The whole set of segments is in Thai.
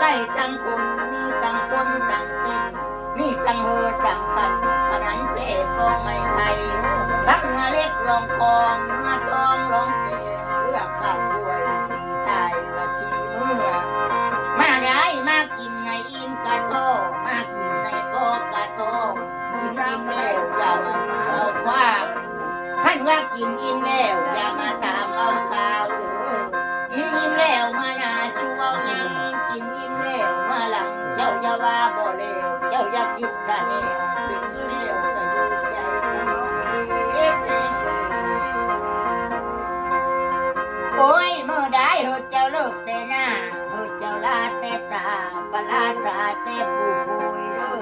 ได้ตั้งคนมีตั้งคนตั้งกินมีตั้งเฮอสังคันขนันเพศก็ไม่ไทยรักเงาเล็กลองคองเงาทองลองเตะเลือกข้าวด้วยสีไทยว่าขี้เมื่อมาได้มากินในอินกระโทมากินในโกกระโทกินอิ่มแล้วอย่ามาเอาความท่านว่ากินอิ่มแล้วอย่ามา จ้าอย่าว่าบ่เลวเจ้าอย่าคิดกะแนวกินอิ่มแล้วก็อยู่ใจเอ๊ะเอ๊ะเอ๊ะโอ้ยเมื่อได้เหอะเจ้าเลิกแต่หน้าเหอะเจ้าลาแต่ตาปลาสาแต่ผู้ป่วยเด้อ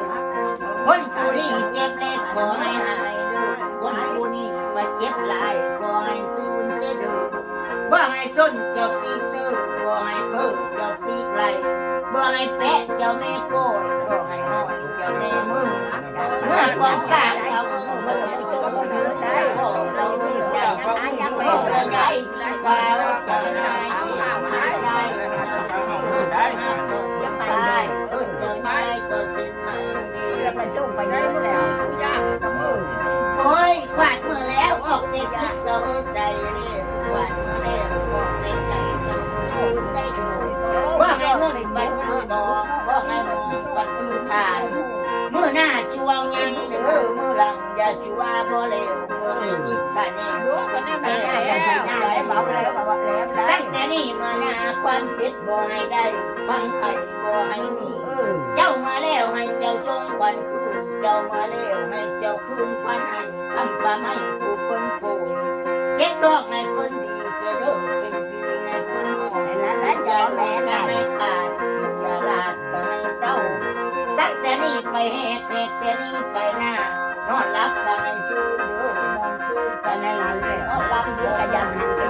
คนผู้นี้เจ็บเล็กขอให้หายเด้อคนผู้นี้ไปเจ็บหลายก็ให้สูญเสียเด้อบ่ให้ส้นเจ้าปีกซื้อบ่ให้เพิ่งเจ้าปีกไหล วงไอ้เป๊ะเจ้าแม่โกยบ่ให้ห้อยเจ้าแม่มือเมื่อความกลางเจ้าเอิ้งบ่เจ้าเอิ้งได้บ่เจ้าเอิ้งเสียบ่เราได้ดีกว่าเจ้า ชัวบ่เร็วบ่ให้คิดคะแนนรู้ก็ได้ได้ได้ได้เบาแล้วก็ว่าแล้วได้ตั้งแต่นี้มาหน้าความคิดบ่ให้ได้ความไข่บ่ให้มีเจ้ามาแล้วให้เจ้าทรงควันคืน เจ้ามาแล้วให้เจ้าคืนควันให้ทำปลาให้ผู้เปิ้นป่วยเก็บดอกในเปิ้นดีจะเริ่มเป็นปีในเปิ้นหอมนั่นและอย่าเจ้าแม่แม่ก็ได้ให้ขาดอย่าลาดก็ให้เศร้าตั้งแต่นี้ไปให้ นอนรับกันให้สู้เด้อนอนตื่นกันให้หลังเลยเอารับหัวกันยันสู้